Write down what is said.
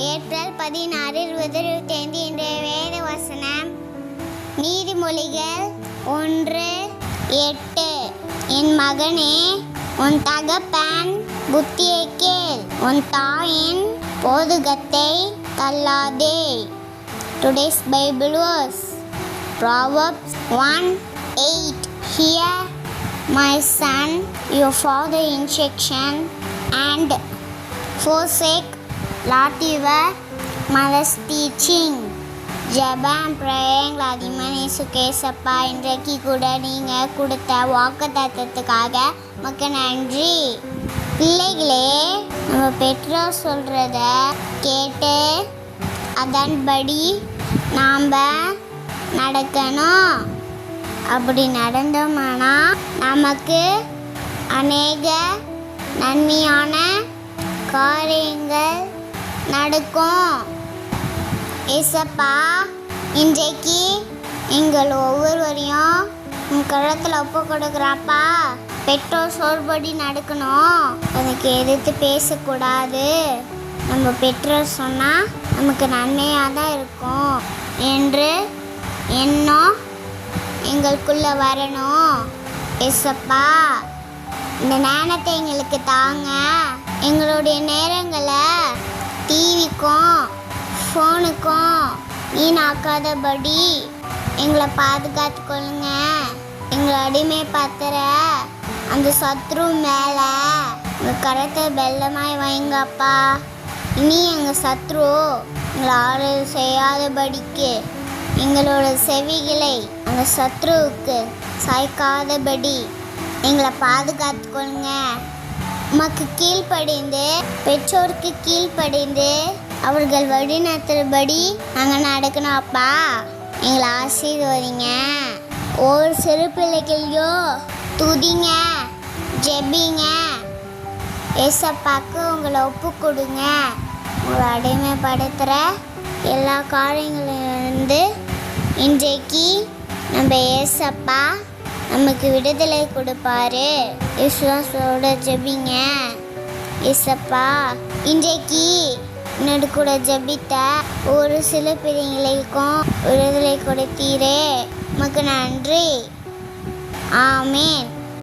April பதினாறு இருபது இருபத்தி ஐந்து இன்றைய வேத வசனம் நீதிமொழிகள் ஒன்று எட்டு. என் மகனே உன் தகப்பன் புத்தியை கேள். உன் தாயின் போதுகத்தை தள்ளாதே. Today's Bible was Proverbs 1 8 Hear, son you your father instruction and forsake not your mother's teaching. ஜபான் பிரயங்கள் அதிமணி சுகேசப்பா இன்றைக்கு கூட நீங்கள் கொடுத்த வாக்கு தத்துவத்துக்காக மிக்க நன்றி பிள்ளைகளே நம்ம பெற்றோர் சொல்கிறத கேட்டு அதன்படி நாம் நடக்கணும் அப்படி நடந்தோம்னா நமக்கு அநேக நன்மையான காரியங்கள் நடக்கும். ஏசப்பா இன்றைக்கு எங்கள் ஒவ்வொருவரையும் உன் கழுத்தில் ஒப்பு கொடுக்குறாப்பா. பெற்றோர் சொல்படி நடக்கணும். அதுக்கு எதிர்த்து பேசக்கூடாது. நம்ம பெற்றோர் சொன்னால் நமக்கு நன்மையாக தான் இருக்கும் என்று எண்ணம் எங்களுக்குள்ளே வரணும். எஸ்ஸப்பா இந்த ஞானத்தை எங்களுக்கு தாங்க. எங்களுடைய நேரங்களை ஃபோனுக்கும் வீணாக்காதபடி எங்களை பாதுகாத்து கொள்ளுங்க எங்களை அடிமை பத்திர அந்த சத்ரு மேலே உங்கள் கரத்தை வெள்ளமாய் வைங்கப்பா. இனி எங்கள் சத்ரு எங்களை ஆறு செய்யாதபடிக்கு எங்களோட செவிகளை அந்த சத்ருவுக்கு சாய்க்காதபடி எங்களை பாதுகாத்து கொள்ளுங்க உமக்கு கீழ்ப்படிந்து பெற்றோருக்கு கீழ்ப்படிந்து அவர்கள் வழிநடத்துபடி நாங்கள் நடக்கணும் அப்பா. எங்களை ஆசீர்வதிங்க. ஒரு சிறு பிள்ளைகளையோ துதிங்க ஜெபிங்க. ஏசப்பாக்கு உங்களை ஒப்பு கொடுங்க. உங்களை அடிமைப்படுத்துகிற எல்லா காரியங்களிலிருந்து இன்றைக்கு நம்ம ஏசப்பா நமக்கு விடுதலை கொடுப்பாரு. விசுவாசோட ஜெபிங்க. ஏசப்பா இன்றைக்கு என்னோட கூட ஒரு சில பிள்ளைங்களுக்கும் விடுதலை கொடுத்தீரே. உமக்கு நன்றி. ஆமேன்.